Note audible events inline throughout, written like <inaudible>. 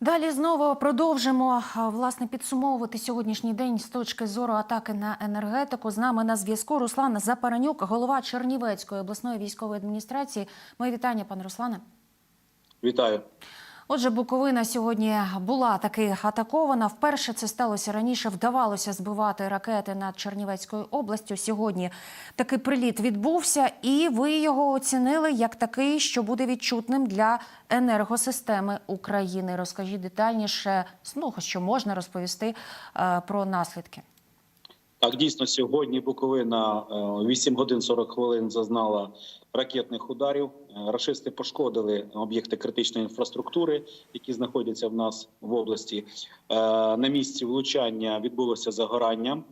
Далі знову продовжимо власне підсумовувати сьогоднішній день з точки зору атаки на енергетику. З нами на зв'язку Руслан Запаранюк, голова Чернівецької обласної військової адміністрації. Мої вітання, пане Руслане. Вітаю. Отже, Буковина сьогодні була таки атакована. Вперше це сталося раніше. Вдавалося збивати ракети над Чернівецькою областю. Сьогодні такий приліт відбувся, і ви його оцінили як такий, що буде відчутним для енергосистеми України. Розкажіть детальніше, ну, що можна розповісти е, про наслідки. Так, дійсно, сьогодні Буковина е, 8 годин 40 хвилин зазнала ракетних ударів. Е, Рашисти пошкодили об'єкти критичної інфраструктури, які знаходяться в нас в області. Е, На місці влучання відбулося загорання.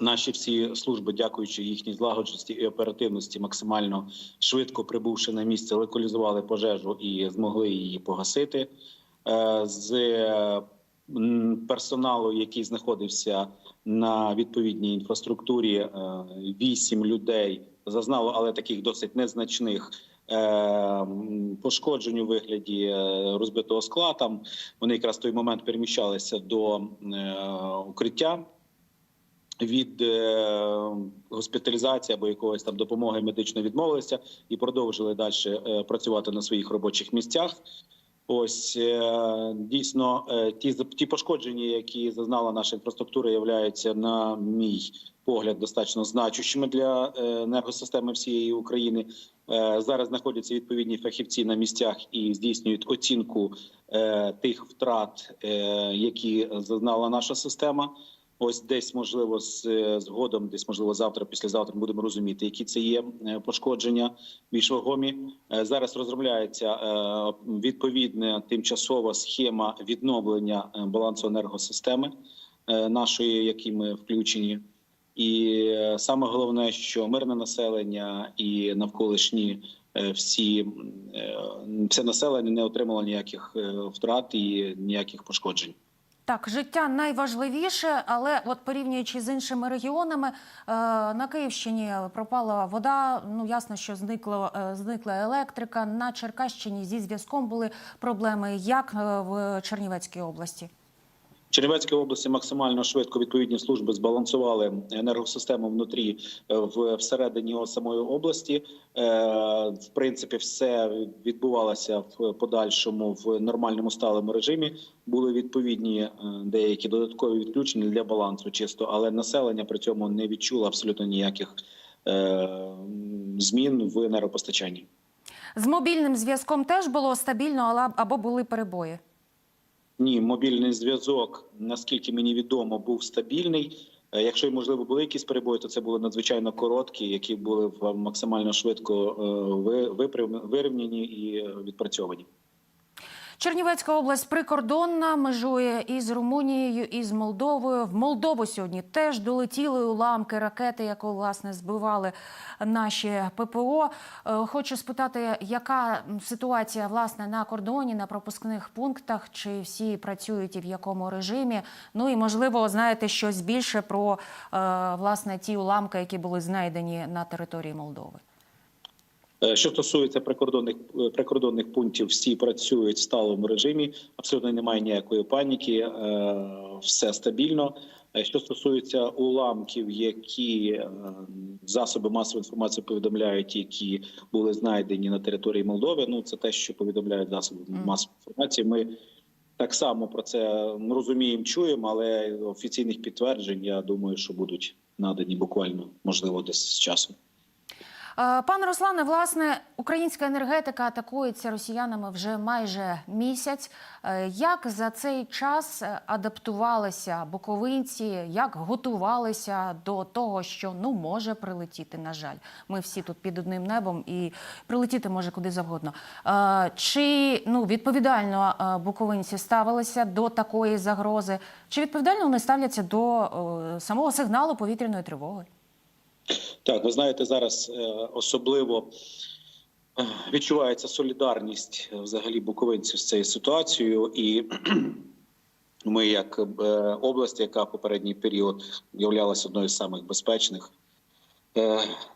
Наші всі служби, дякуючи їхній злагодженості і оперативності, максимально швидко прибувши на місце, локалізували пожежу і змогли її погасити. Е, З персоналу, який знаходився на відповідній інфраструктурі, е, вісім людей зазнало, але таких досить незначних. е, Пошкоджень у вигляді е, розбитого скла. Там вони якраз в той момент переміщалися до укриття від госпіталізації або якогось там допомоги медичної відмовилися і продовжили далі працювати на своїх робочих місцях. Ось е, дійсно е, ті ті пошкодження, які зазнала наша інфраструктура, являються на мій погляд достатньо значущими для е, енергосистеми всієї України. Зараз знаходяться відповідні фахівці на місцях і здійснюють оцінку тих втрат, які зазнала наша система. Ось десь можливо з е, згодом, десь можливо завтра, післязавтра будемо розуміти, які це є е, пошкодження більш вагомі. Е, Зараз розробляється відповідна тимчасова схема відновлення балансу енергосистеми нашої, які ми включені. І саме головне, що мирне населення і навколишні всі все населення не отримало ніяких втрат і ніяких пошкоджень. Так, життя найважливіше, але от порівнюючи з іншими регіонами, е, на Київщині пропала вода. Ну ясно, що зникло е, зникла електрика. На Черкащині зі зв'язком були проблеми. Як е, в Чернівецькій області? Чернівецькій області максимально швидко відповідні служби збалансували енергосистему внутрі е, в всередині самої області. Е, В принципі, все відбувалося в подальшому в нормальному сталому режимі. Були відповідні е, деякі додаткові відключення для балансу, чисто, але населення при цьому не відчуло абсолютно ніяких змін в енергопостачанні. З мобільним зв'язком теж було стабільно, або були перебої. Ні, мобільний зв'язок, наскільки мені відомо, був стабільний. Е, Якщо й можливо були якісь перебої, то це були надзвичайно короткі, які були максимально швидко е, вирівняні і е, відпрацьовані. Чернівецька область прикордонна, межує із Румунією, і з Молдовою. В Молдову сьогодні теж долетіли уламки ракети, яку власне збивали наші ППО. Е, Хочу спитати, яка ситуація власне на кордоні, на пропускних пунктах, чи всі працюють і в якому режимі? Ну і можливо, знаєте щось більше про е, власне ті уламки, які були знайдені на території Молдови. Е, Що стосується прикордонних е, прикордонних пунктів, всі працюють в сталому режимі. Абсолютно немає ніякої паніки, е, все стабільно. Що стосується уламків, які засоби масової інформації повідомляють, які були знайдені на території Молдови. Ну це те, що повідомляють засоби масової інформації. Ми так само про це розуміємо, чуємо, але офіційних підтверджень я думаю, що будуть надані буквально можливо десь з часом. Е, Пане Руслане, власне, українська енергетика атакується росіянами вже майже місяць. Е, Як за цей час адаптувалися буковинці, як готувалися до того, що ну може прилетіти? На жаль, ми всі тут під одним небом і прилетіти може куди завгодно. Е, Чи ну відповідально буковинці ставилися до такої загрози? Чи відповідально вони ставляться до самого сигналу повітряної тривоги? Так, ви знаєте, зараз е, особливо е, відчувається солідарність е, взагалі буковинців з цією ситуацією, і <clears throat> ми, як область, яка попередній період являлася одною з самих безпечних,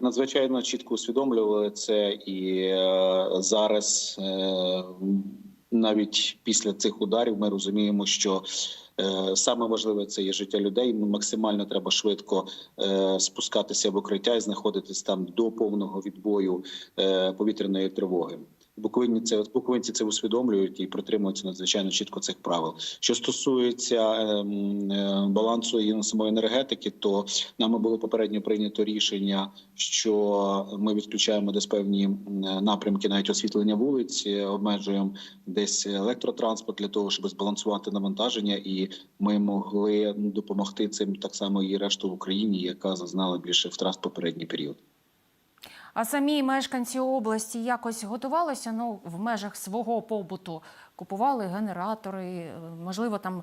надзвичайно чітко усвідомлювали це, і зараз навіть після цих ударів ми розуміємо, що саме важливе це є життя людей. Максимально треба швидко е, спускатися в укриття і знаходитись там до повного відбою е, повітряної тривоги. Буковинці це буковинці це усвідомлюють і притримуються надзвичайно чітко цих правил. Що стосується ем, е, балансу і самої енергетики, то нами було попередньо прийнято рішення, що ми відключаємо десь певні напрямки, навіть освітлення вулиць, е, обмежуємо десь електротранспорт для того, щоб збалансувати навантаження, і ми могли допомогти цим так само і решту в Україні, яка зазнала більше втрат в попередній період. А самі мешканці області якось готувалися ну, в межах свого побуту. Купували генератори, е, можливо, там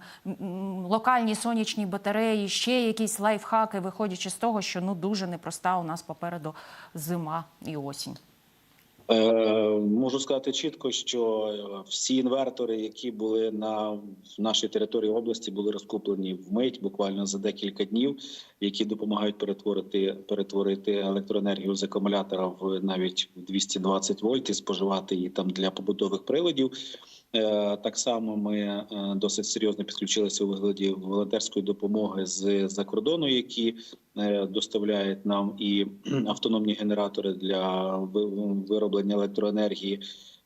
локальні сонячні батареї, ще якісь лайфхаки, виходячи з того, що ну дуже непроста у нас попереду зима і осінь. Е, можу сказати чітко, що е, всі інвертори, які були на нашій території області, були розкуплені вмить, буквально за декілька днів, які допомагають перетворити перетворити електроенергію з акумулятора в навіть в 220 вольт і споживати її там для побутових приладів. Е, Так само ми е, досить серйозно підключилися у вигляді волонтерської допомоги з за кордону, які е, доставляють нам і <clears throat> автономні генератори для вироблення електроенергії.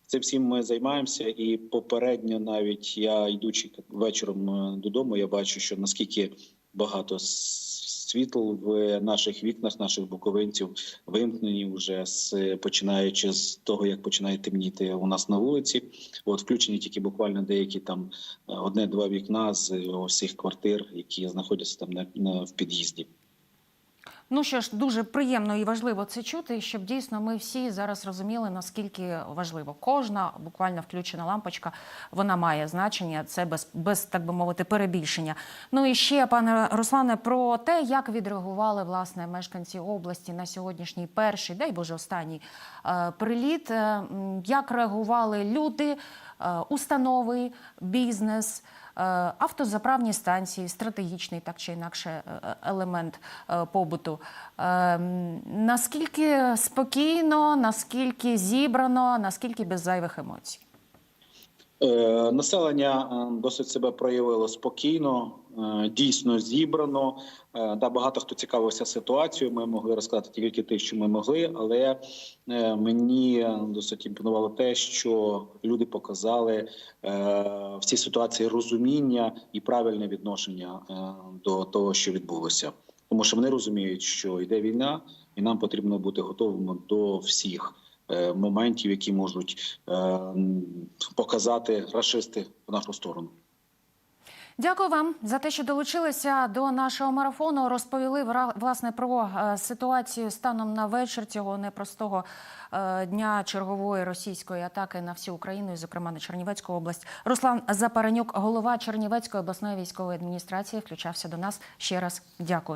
Цим всім ми займаємося, і попередньо, навіть я йдучи вечором додому, я бачу, що наскільки багато світл в наших вікнах, наших буковинців вимкнені вже з починаючи з того, як починає темніти у нас на вулиці. От включені тільки буквально деякі там е, одне-два вікна з усіх квартир, які знаходяться там на, на в під'їзді. Ну що ж, дуже приємно і важливо це чути, щоб дійсно ми всі зараз розуміли, наскільки важливо. Кожна буквально включена лампочка, вона має значення. Це без, без так би мовити, перебільшення. Ну і ще, пане Руслане, про те, як відреагували власне мешканці області на сьогоднішній перший, дай Боже, останній е, приліт. Е, Як реагували люди, е, установи, бізнес? Е, Автозаправні станції, стратегічний так чи інакше е, елемент е, побуту. Е, Наскільки спокійно, наскільки зібрано, наскільки без зайвих емоцій? Е, Населення е, досить себе проявило спокійно, е, дійсно зібрано. Да, багато хто цікавився ситуацією. Ми могли розказати тільки те, що ми могли, але мені досить імпонувало те, що люди показали в цій ситуації розуміння і правильне відношення до того, що відбулося. Тому що вони розуміють, що йде війна, і нам потрібно бути готовими до всіх моментів, які можуть е, показати рашисти в нашу сторону. Дякую вам за те, що долучилися до нашого марафону. Розповіли власне про е, ситуацію станом на вечір цього непростого е, дня чергової російської атаки на всю Україну, і, зокрема на Чернівецьку область. Руслан Запаренюк, голова Чернівецької обласної військової адміністрації, включався до нас. Ще раз дякую.